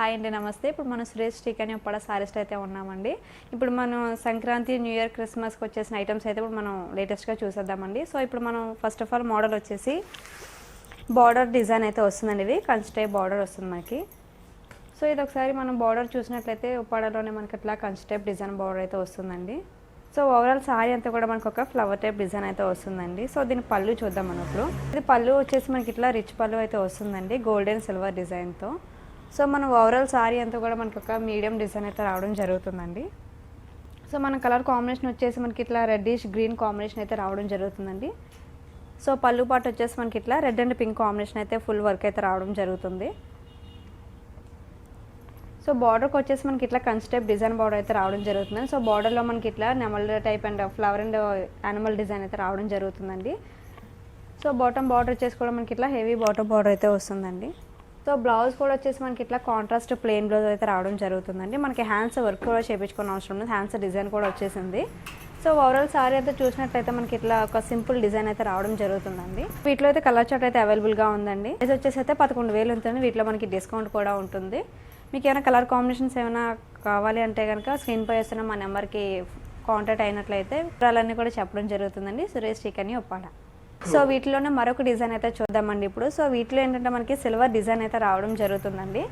Hi అండి నమస్తే. ఇప్పుడు మనం సురేష్ స్టీక్ అని ఉప్పడ సారీస్ట్ అయితే ఉన్నామండి. ఇప్పుడు మనం సంక్రాంతి న్యూ ఇయర్ క్రిస్మస్కి వచ్చేసిన ఐటమ్స్ అయితే ఇప్పుడు మనం లేటెస్ట్గా చూసేద్దామండి. సో ఇప్పుడు మనం ఫస్ట్ ఆఫ్ ఆల్ మోడల్ వచ్చేసి బార్డర్ డిజైన్ అయితే వస్తుందండి ఇది. కంచి బార్డర్ వస్తుంది మనకి. సో ఇది ఒకసారి మనం బార్డర్ చూసినట్లయితే ఉప్పాడలోనే మనకి ఇట్లా కంచి టైప్ డిజైన్ బార్డర్ అయితే వస్తుందండి. సో ఓవరాల్ సారీ అంతా కూడా మనకు ఒక ఫ్లవర్ టైప్ డిజైన్ అయితే వస్తుందండి. సో దీని పళ్ళు చూద్దాం మనం ఇప్పుడు. ఇది పళ్ళు వచ్చేసి మనకి ఇట్లా రిచ్ పళ్ళు అయితే వస్తుందండి గోల్డెన్ సిల్వర్ డిజైన్తో సో మనం ఓవరాల్ సారీ అంతా కూడా మనకు ఒక మీడియం డిజైన్ అయితే రావడం జరుగుతుందండి. సో మన కలర్ కాంబినేషన్ వచ్చేసి మనకి ఇట్లా రెడ్డిష్ గ్రీన్ కాంబినేషన్ అయితే రావడం జరుగుతుందండి. సో పళ్ళు పాటు వచ్చేసి మనకి ఇట్లా రెడ్ అండ్ పింక్ కాంబినేషన్ అయితే ఫుల్ వర్క్ అయితే రావడం జరుగుతుంది. సో బార్డర్కి వచ్చేసి మనకి ఇట్లా కంచి టైప్ డిజైన్ బార్డర్ అయితే రావడం జరుగుతుంది. సో బార్డర్లో మనకి ఇట్లా నెమల్ type and flower and animal design అయితే రావడం జరుగుతుందండి. సో బాటమ్ బార్డర్ వచ్చేసి కూడా మనకి ఇట్లా హెవీ బాటమ్ బార్డర్ అయితే వస్తుందండి. సో బ్లౌజ్ కూడా వచ్చేసి మనకి ఇట్లా కాంట్రాస్ట్ ప్లెయిన్ బ్లౌజ్ అయితే రావడం జరుగుతుందండి. మనకి హ్యాండ్స్ వర్క్ కూడా చేయించుకోవడం అవసరం లేదు. హ్యాండ్స్ డిజైన్ కూడా వచ్చేసింది. సో ఓవరాల్ సారీ అయితే చూసినట్లయితే మనకి ఇట్లా ఒక సింపుల్ డిజైన్ అయితే రావడం జరుగుతుందండి. వీటిలో అయితే కలర్ చార్ట్ అయితే అవైలబుల్గా ఉందండి. ఇది వచ్చేసి అయితే పదకొండు వేలు ఉంటుంది. వీటిలో మనకి డిస్కౌంట్ కూడా ఉంటుంది. మీకు ఏమైనా కలర్ కాంబినేషన్స్ ఏమైనా కావాలి అంటే కనుక స్క్రీన్ పై వస్తున్న మా నెంబర్కి కాంటాక్ట్ అయినట్లయితే వివరాలన్నీ కూడా చెప్పడం జరుగుతుందండి. సురేష్ చికెన్ ఒప్పాడ సో వీటిలోనే మరొక డిజైన్ అయితే చూద్దామండి ఇప్పుడు. సో వీటిలో ఏంటంటే మనకి సిల్వర్ డిజైన్ అయితే రావడం జరుగుతుందండి.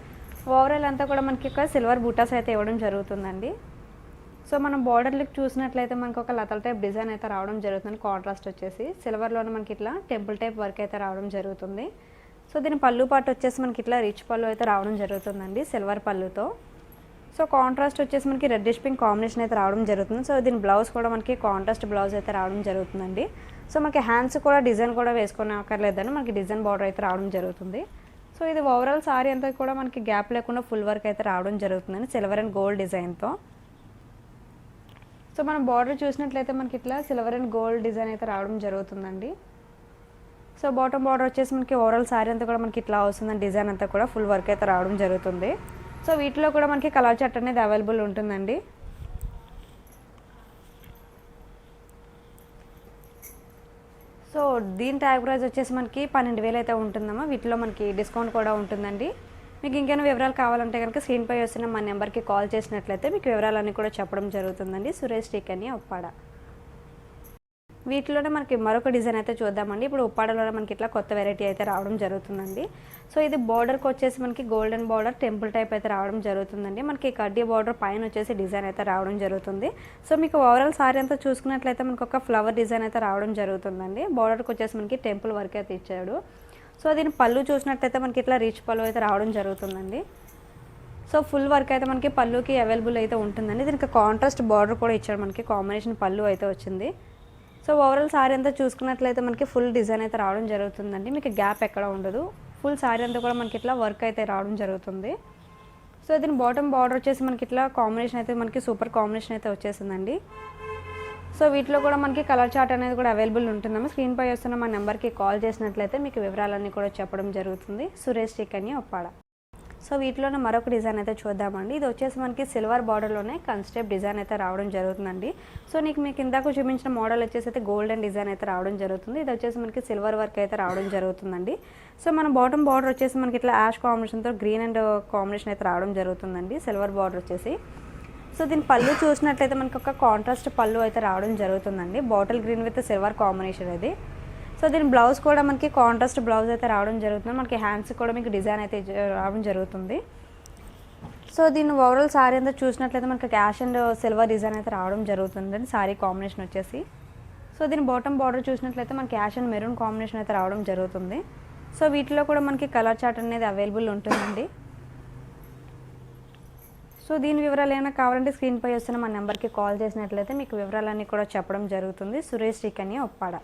ఓవరాల్ అంతా కూడా మనకి ఒక సిల్వర్ బూటాస్ అయితే ఇవ్వడం జరుగుతుందండి. సో మనం బార్డర్ చూసినట్లయితే మనకి ఒక లతల టైప్ డిజైన్ అయితే రావడం జరుగుతుంది కాంట్రాస్ట్ వచ్చేసి సిల్వర్లోనే మనకి ఇట్లా టెంపుల్ టైప్ వర్క్ అయితే రావడం జరుగుతుంది. సో దీని పళ్ళు పాటు వచ్చేసి మనకి ఇట్లా రిచ్ పళ్ళు అయితే రావడం జరుగుతుందండి సిల్వర్ పళ్ళుతో. సో కాంట్రాస్ట్ వచ్చేసి మనకి రెడ్డిష్ పింక్ కాంబినేషన్ అయితే రావడం జరుగుతుంది. సో దీని బ్లౌజ్ కూడా మనకి కాంట్రాస్ట్ బ్లౌజ్ అయితే రావడం జరుగుతుందండి. సో మనకి హ్యాండ్స్ కూడా డిజైన్ కూడా వేసుకునే అక్కర్లేదని మనకి డిజైన్ బార్డర్ అయితే రావడం జరుగుతుంది. సో ఇది ఓవరాల్ సారీ అంతా కూడా మనకి గ్యాప్ లేకుండా ఫుల్ వర్క్ అయితే రావడం జరుగుతుందండి. సిల్వర్ అండ్ గోల్డ్ డిజైన్తో సో మనం బార్డర్ చూసినట్లయితే మనకి ఇట్లా సిల్వర్ అండ్ గోల్డ్ డిజైన్ అయితే రావడం జరుగుతుందండి. సో బాటమ్ బార్డర్ వచ్చేసి మనకి ఓవరాల్ సారీ అంతా కూడా మనకి ఇట్లా వస్తుందండి. డిజైన్ అంతా కూడా ఫుల్ వర్క్ అయితే రావడం జరుగుతుంది. సో వీటిలో కూడా మనకి కలర్ చట్ అనేది అవైలబుల్ ఉంటుందండి. సో దీని ట్యాగ్ ప్రైస్ వచ్చేసి మనకి పన్నెండు వేలు అయితే ఉంటుందమ్మా. వీటిలో మనకి డిస్కౌంట్ కూడా ఉంటుందండి. మీకు ఇంకేమైనా వివరాలు కావాలంటే కనుక స్క్రీన్ పై వస్తున్న మా నెంబర్కి కాల్ చేసినట్లయితే మీకు వివరాలన్నీ కూడా చెప్పడం జరుగుతుందండి. సురేష్ టీకని ఒప్పాడ వీటిలోనే మనకి మరొక డిజైన్ అయితే చూద్దామండి. ఇప్పుడు ఉప్పాడలోనే మనకి ఇట్లా కొత్త వెరైటీ అయితే రావడం జరుగుతుందండి. సో ఇది బార్డర్కి వచ్చేసి మనకి గోల్డెన్ బార్డర్ టెంపుల్ టైప్ అయితే రావడం జరుగుతుందండి. మనకి కడ్డీ బార్డర్ పైన వచ్చేసి డిజైన్ అయితే రావడం జరుగుతుంది. సో మీకు ఓవరాల్ సారీ అంతా చూసుకున్నట్లయితే మనకు ఒక ఫ్లవర్ డిజైన్ అయితే రావడం జరుగుతుందండి. బార్డర్కి వచ్చేసి మనకి టెంపుల్ వర్క్ అయితే ఇచ్చాడు. సో దీని పళ్ళు చూసినట్లయితే మనకి ఇట్లా రీచ్ పళ్ళు అయితే రావడం జరుగుతుందండి. సో ఫుల్ వర్క్ అయితే మనకి పళ్ళుకి అవైలబుల్ అయితే ఉంటుందండి. దీనికి కాంట్రాస్ట్ బార్డర్ కూడా ఇచ్చాడు మనకి. కాంబినేషన్ పళ్ళు అయితే వచ్చింది. సో ఓవరాల్ సారీ అంతా చూసుకున్నట్లయితే మనకి ఫుల్ డిజైన్ అయితే రావడం జరుగుతుందండి. మీకు గ్యాప్ ఎక్కడ ఉండదు. ఫుల్ సారీ అంతా కూడా మనకి ఇట్లా వర్క్ అయితే రావడం జరుగుతుంది. సో దీని బాటమ్ బార్డర్ వచ్చేసి మనకి ఇట్లా కాంబినేషన్ అయితే మనకి సూపర్ కాంబినేషన్ అయితే వచ్చేసిందండి. సో వీటిలో కూడా మనకి కలర్ చార్ట్ అనేది కూడా అవైలబుల్ ఉంటుందమ్మా. స్క్రీన్ పై వస్తున్న మా నెంబర్కి కాల్ చేసినట్లయితే మీకు వివరాలన్నీ కూడా చెప్పడం జరుగుతుంది. సురేష్ చికని ఒప్పాడ. సో వీటిలోనే మరొక డిజైన్ అయితే చూద్దామండి. ఇది వచ్చేసి మనకి సిల్వర్ బార్డర్లోనే కన్స్టెప్ డిజైన్ అయితే రావడం జరుగుతుందండి. సో నీకు మీకు ఇందాక చూపించిన మోడల్ వచ్చేసి అయితే గోల్డెన్ డిజైన్ అయితే రావడం జరుగుతుంది. ఇది వచ్చేసి మనకి సిల్వర్ వర్క్ అయితే రావడం జరుగుతుందండి. సో మన బాటమ్ బార్డర్ వచ్చేసి మనకి ఇట్లా యాష్ కాంబినేషన్తో గ్రీన్ అండ్ కాంబినేషన్ అయితే రావడం జరుగుతుందండి. సిల్వర్ బార్డర్ వచ్చేసి. సో దీని పళ్ళు చూసినట్లయితే మనకి ఒక కాంట్రాస్ట్ పళ్ళు అయితే రావడం జరుగుతుందండి. Bottle green with silver combination అది సో దీని బ్లౌజ్ కూడా మనకి కాంట్రాస్ట్ బ్లౌజ్ అయితే రావడం జరుగుతుంది. మనకి హ్యాండ్స్ కూడా మీకు డిజైన్ అయితే రావడం జరుగుతుంది. సో దీని ఓవరాల్ సారీ అంతా చూసినట్లయితే మనకి క్యాష్ అండ్ సిల్వర్ డిజైన్ అయితే రావడం జరుగుతుందండి సారీ కాంబినేషన్ వచ్చేసి. సో దీని బాటమ్ బార్డర్ చూసినట్లయితే మనకి క్యాష్ అండ్ మెరూన్ కాంబినేషన్ అయితే రావడం జరుగుతుంది. సో వీటిలో కూడా మనకి కలర్ చార్ట్ అనేది అవైలబుల్ ఉంటుందండి. సో దీని వివరాలు ఏమైనా కావాలంటే స్క్రీన్పై వస్తున్న మా నెంబర్కి కాల్ చేసినట్లయితే మీకు వివరాలన్నీ కూడా చెప్పడం జరుగుతుంది. సురేష్ శ్రీకన్య ఒప్పాడ.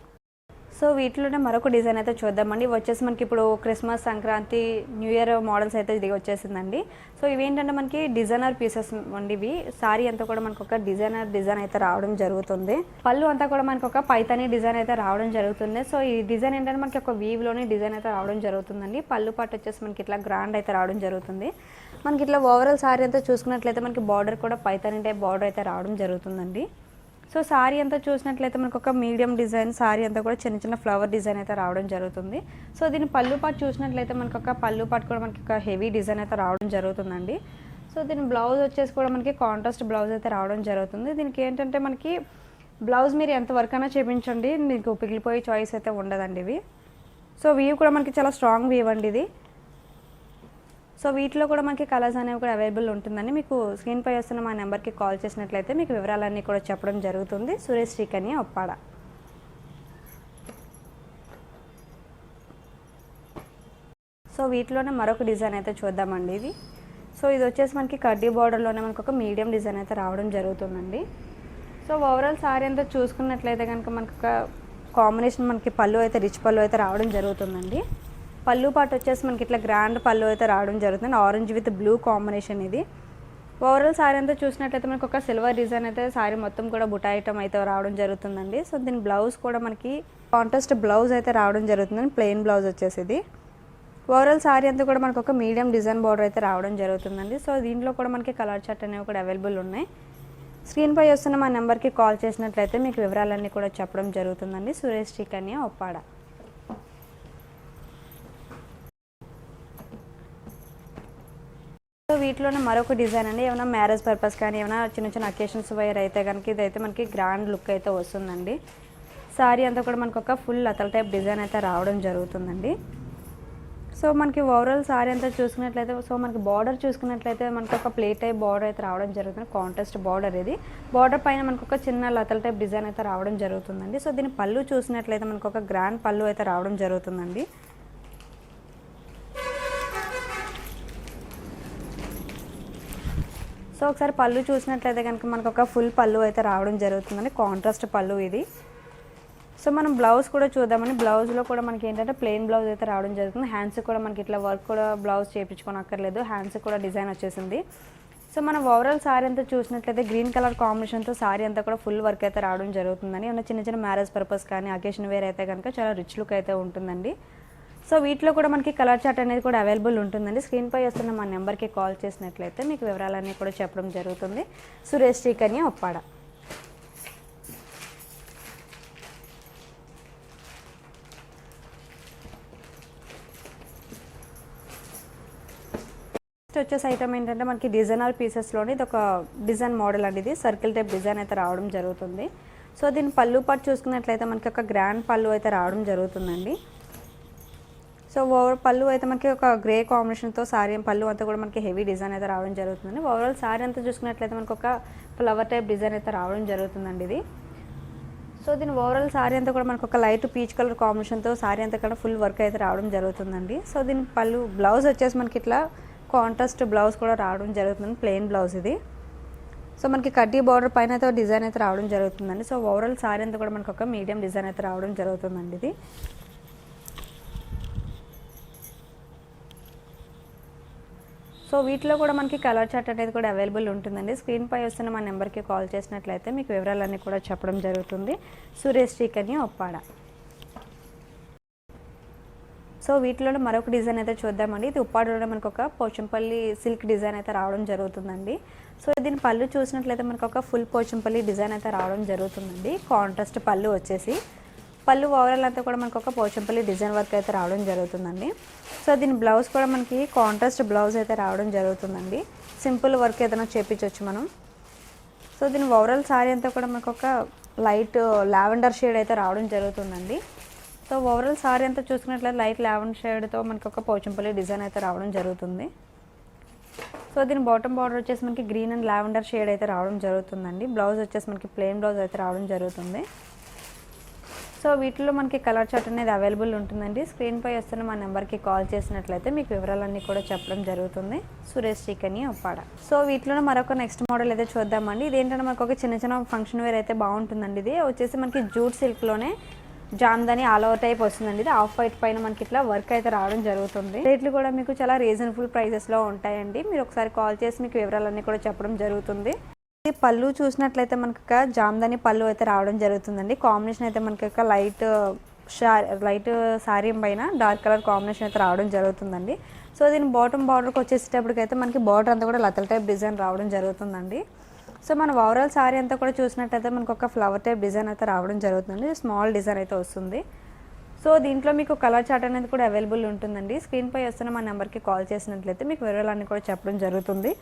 సో వీటిలోనే మరొక డిజైన్ అయితే చూద్దామండి. వచ్చేసి మనకి ఇప్పుడు Christmas Sankranti new year models అయితే ఇది వచ్చేసిందండి. సో ఇవేంటంటే మనకి డిజైనర్ పీసెస్ అండి ఇవి. సారీ అంతా కూడా మనకు ఒక డిజైనర్ డిజైన్ అయితే రావడం జరుగుతుంది. పళ్ళు అంతా కూడా మనకు ఒక పైతని డిజైన్ అయితే రావడం జరుగుతుంది. సో ఈ డిజైన్ ఏంటంటే మనకి ఒక వీవ్లోనే డిజైన్ అయితే రావడం జరుగుతుందండి. పళ్ళు పాటు వచ్చేసి మనకి ఇట్లా గ్రాండ్ అయితే రావడం జరుగుతుంది. మనకి ఇట్లా ఓవరాల్ సారీ అంతా చూసుకున్నట్లయితే మనకి బార్డర్ కూడా పైతని టైప్ బార్డర్ అయితే రావడం జరుగుతుందండి. సో సారీ అంతా చూసినట్లయితే మనకు ఒక మీడియం డిజైన్ సారీ అంతా కూడా చిన్న చిన్న ఫ్లవర్ డిజైన్ అయితే రావడం జరుగుతుంది. సో దీని పళ్ళు పాటు చూసినట్లయితే మనకు ఒక పళ్ళు పాటు కూడా మనకి ఒక హెవీ డిజైన్ అయితే రావడం జరుగుతుందండి. సో దీని బ్లౌజ్ వచ్చేసి కూడా మనకి కాంట్రాస్ట్ బ్లౌజ్ అయితే రావడం జరుగుతుంది. దీనికి ఏంటంటే మనకి బ్లౌజ్ మీరు ఎంత వర్క్ అయినా చేపించండి మీకు పిగిలిపోయే చాయిస్ అయితే ఉండదండి ఇవి. సో వీవ్ కూడా మనకి చాలా స్ట్రాంగ్ వీవ్ అండి ఇది. సో వీటిలో కూడా మనకి కలర్స్ అనేవి కూడా అవైలబుల్ ఉంటుందండి. మీకు స్క్రీన్ పై వస్తున్న మా నెంబర్కి కాల్ చేసినట్లయితే మీకు వివరాలన్నీ కూడా చెప్పడం జరుగుతుంది. సురేష్ శ్రీకన్య ఒప్పాడ. సో వీటిలోనే మరొక డిజైన్ అయితే చూద్దామండి ఇది. సో ఇది వచ్చేసి మనకి కడ్డీ బార్డర్లోనే మనకు ఒక మీడియం డిజైన్ అయితే రావడం జరుగుతుందండి. సో ఓవరాల్ సారీ అంతా చూసుకున్నట్లయితే కనుక మనకు ఒక కాంబినేషన్ మనకి పళ్ళు అయితే రిచ్ పళ్ళు అయితే రావడం జరుగుతుందండి. పళ్ళు పాటు వచ్చేసి మనకి ఇట్లా గ్రాండ్ పళ్ళు అయితే రావడం జరుగుతుంది. ఆరెంజ్ విత్ బ్లూ కాంబినేషన్ ఇది. ఓవరాల్ సారీ అంతా చూసినట్లయితే మనకు ఒక సిల్వర్ డిజైన్ అయితే సారీ మొత్తం కూడా బుటా ఐటమ్ అయితే రావడం జరుగుతుందండి. సో దీని బ్లౌజ్ కూడా మనకి కాంట్రాస్ట్ బ్లౌజ్ అయితే రావడం జరుగుతుందండి. ప్లెయిన్ బ్లౌజ్ వచ్చేసి ఇది. ఓవరాల్ సారీ అంతా కూడా మనకు ఒక మీడియం డిజైన్ బార్డర్ అయితే రావడం జరుగుతుందండి. సో దీంట్లో కూడా మనకి కలర్ చార్ట్ అనేవి కూడా అవైలబుల్ ఉన్నాయి. స్క్రీన్పై వస్తున్న మా నెంబర్కి కాల్ చేసినట్లయితే మీకు వివరాలన్నీ కూడా చెప్పడం జరుగుతుందండి. సురేష్ శ్రీకన్య ఒప్పాడ. సో వీటిలోనే మరొక డిజైన్ అండి. ఏమైనా మ్యారేజ్ పర్పస్ కానీ ఏమైనా చిన్న చిన్న అకేషన్స్ వైర్ అయితే కనుక ఇదైతే మనకి గ్రాండ్ లుక్ అయితే వస్తుందండి. సారీ అంతా కూడా మనకు ఒక ఫుల్ లతల టైప్ డిజైన్ అయితే రావడం జరుగుతుందండి. సో మనకి ఓవరాల్ సారీ అంతా చూసుకున్నట్లయితే సో మనకి బార్డర్ చూసుకున్నట్లయితే మనకి ఒక ప్లేట్ టైప్ బార్డర్ అయితే రావడం జరుగుతుంది. కాంట్రాస్ట్ బార్డర్ ఇది. బార్డర్ పైన మనకు ఒక చిన్న లతల టైప్ డిజైన్ అయితే రావడం జరుగుతుందండి. సో దీని పళ్ళు చూసినట్లయితే మనకు ఒక గ్రాండ్ పళ్ళు అయితే రావడం జరుగుతుందండి. సో ఒకసారి పళ్ళు చూసినట్లయితే కనుక మనకు ఒక ఫుల్ పళ్ళు అయితే రావడం జరుగుతుందండి. కాంట్రాస్ట్ పళ్ళు ఇది. సో మనం బ్లౌజ్ కూడా చూద్దామని బ్లౌజ్లో కూడా మనకి ఏంటంటే ప్లెయిన్ బ్లౌజ్ అయితే రావడం జరుగుతుంది. హ్యాండ్స్ కూడా మనకి ఇట్లా వర్క్ కూడా బ్లౌజ్ చేయించుకొని అక్కర్లేదు హ్యాండ్స్ కూడా డిజైన్ వచ్చేసింది. సో మనం ఓవరాల్ సారీ అంతా చూసినట్లయితే గ్రీన్ కలర్ కాంబినేషన్తో సారీ అంతా కూడా ఫుల్ వర్క్ అయితే రావడం జరుగుతుందని ఏమైనా చిన్న చిన్న మ్యారేజ్ పర్పస్ కానీ అకేషన్ వేర్ అయితే కనుక చాలా రిచ్ లుక్ అయితే ఉంటుందండి. సో వీటిలో కూడా మనకి కలర్ చార్ట్ అనేది కూడా అవైలబుల్ ఉంటుందండి. స్క్రీన్పై వస్తున్న మా నెంబర్కి కాల్ చేసినట్లయితే మీకు వివరాలన్నీ కూడా చెప్పడం జరుగుతుంది. సురేష్ శ్రీకన్య ఒప్పాడ. నెక్స్ట్ వచ్చేసి ఐటమ్ ఏంటంటే మనకి డిజైనర్ పీసెస్లోని ఇది ఒక డిజైన్ మోడల్ అండి ఇది. సర్కిల్ టైప్ డిజైన్ అయితే రావడం జరుగుతుంది. సో దీని పళ్ళు పాటు చూసుకున్నట్లయితే మనకి ఒక గ్రాండ్ పళ్ళు అయితే రావడం జరుగుతుందండి. సో ఓవర్ పళ్ళు అయితే మనకి ఒక గ్రే కాంబినేషన్తో సారీ పళ్ళు అంతా కూడా మనకి హెవీ డిజైన్ అయితే రావడం జరుగుతుంది ఓవరాల్ సారీ అంతా చూసుకున్నట్లయితే మనకు ఒక ఫ్లవర్ టైప్ డిజైన్ అయితే రావడం జరుగుతుందండి ఇది. సో దీని ఓవరాల్ సారీ అంతా కూడా మనకు ఒక లైట్ పీచ్ కలర్ కాంబినేషన్తో సారీ అంతా కూడా ఫుల్ వర్క్ అయితే రావడం జరుగుతుందండి. సో దీని పళ్ళు బ్లౌజ్ వచ్చేసి మనకి ఇట్లా కాంట్రాస్ట్ బ్లౌజ్ కూడా రావడం జరుగుతుంది ప్లెయిన్ బ్లౌజ్ ఇది. సో మనకి కడ్డీ బార్డర్ పైన అయితే డిజైన్ అయితే రావడం జరుగుతుందండి. సో ఓవరాల్ సారీ అంతా కూడా మనకు ఒక మీడియం డిజైన్ అయితే రావడం జరుగుతుందండి ఇది. సో వీటిలో కూడా మనకి కలర్ చార్ట్ అనేది కూడా అవైలబుల్ ఉంటుందండి. స్క్రీన్ పై వస్తున్న మా నెంబర్కి కాల్ చేసినట్లయితే మీకు వివరాలన్నీ కూడా చెప్పడం జరుగుతుంది. సురేష్ శ్రీకన్య ఒప్పాడ. సో వీటిలో మరొక డిజైన్ అయితే చూద్దామండి. ఇది ఉప్పాడలో మనకు ఒక పోచంపల్లి సిల్క్ డిజైన్ అయితే రావడం జరుగుతుందండి. సో దీని పళ్ళు చూసినట్లయితే మనకు ఒక ఫుల్ పోచంపల్లి డిజైన్ అయితే రావడం జరుగుతుందండి. కాంట్రాస్ట్ పళ్ళు వచ్చేసి. పళ్ళు ఓవరాల్ అంతా కూడా మనకు ఒక పోచంపల్లి డిజైన్ వర్క్ అయితే రావడం జరుగుతుందండి. సో దీని బ్లౌజ్ కూడా మనకి కాంట్రాస్ట్ బ్లౌజ్ అయితే రావడం జరుగుతుందండి. సింపుల్ వర్క్ ఏదైనా చేపించవచ్చు మనం. సో దీని ఓవరాల్ సారీ అంతా కూడా మనకు ఒక లైట్ లావెండర్ షేడ్ అయితే రావడం జరుగుతుందండి. సో ఓవరాల్ సారీ అంతా చూసుకున్నట్లయితే లైట్ లావెండర్ షేడ్తో మనకి ఒక పోచంపల్లి డిజైన్ అయితే రావడం జరుగుతుంది. సో దీని బాటమ్ బార్డర్ వచ్చేసి మనకి గ్రీన్ అండ్ లావెండర్ షేడ్ అయితే రావడం జరుగుతుందండి. బ్లౌజ్ వచ్చేసి మనకి ప్లెయిన్ బ్లౌజ్ అయితే రావడం జరుగుతుంది. సో వీటిలో మనకి కలర్ చార్ట్ అనేది అవైలబుల్ ఉంటుందండి. స్క్రీన్పై వస్తున్న మా నెంబర్కి కాల్ చేసినట్లయితే మీకు వివరాలన్నీ కూడా చెప్పడం జరుగుతుంది. సురేష్ చికెన్ ఒప్పాడ. సో వీటిలో మరొక నెక్స్ట్ మోడల్ అయితే చూద్దామండి. ఇదేంటంటే మనకు ఒక చిన్న చిన్న ఫంక్షన్ వేర్ అయితే బాగుంటుందండి ఇది. వచ్చేసి మనకి జూట్ సిల్క్లోనే జామ్దని ఆల్ ఓవర్ టైప్ వస్తుందండి ఇది. ఆఫ్ వైట్ పైన మనకి ఇట్లా వర్క్ అయితే రావడం జరుగుతుంది. రేట్లు కూడా మీకు చాలా రీజనబుల్ ప్రైసెస్లో ఉంటాయండి. మీరు ఒకసారి కాల్ చేసి మీకు వివరాలన్నీ కూడా చెప్పడం జరుగుతుంది. పళ్ళు చూసినట్లయితే మనకి జామదాని పళ్ళు అయితే రావడం జరుగుతుందండి. కాంబినేషన్ అయితే మనకి లైట్ లైట్ శారీ పైన డార్క్ కలర్ కాంబినేషన్ అయితే రావడం జరుగుతుందండి. సో దీని బాటమ్ బార్డర్కి వచ్చేసేటప్పటికైతే మనకి బార్డర్ అంతా కూడా లతల టైప్ డిజైన్ రావడం జరుగుతుందండి. సో మన ఓవరాల్ శారీ అంతా కూడా చూసినట్టయితే మనకు ఒక ఫ్లవర్ టైప్ డిజైన్ అయితే రావడం జరుగుతుందండి. స్మాల్ డిజైన్ అయితే వస్తుంది. సో దీంట్లో మీకు కలర్ చార్ట్ అనేది కూడా అవైలబుల్ ఉంటుందండి. స్క్రీన్పై వస్తున్న మా నెంబర్కి కాల్ చేసినట్లయితే మీకు వివరాలన్నీ కూడా చెప్పడం జరుగుతుంది.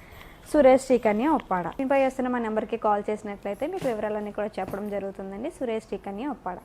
సురేష్ శ్రీకన్య ఒప్పాడ. మీపై వస్తున్న మా నెంబర్కి కాల్ చేసినట్లయితే మీకు వివరాలన్నీ కూడా చెప్పడం జరుగుతుందండి. సురేష్ శ్రీకన్య ఒప్పాడ.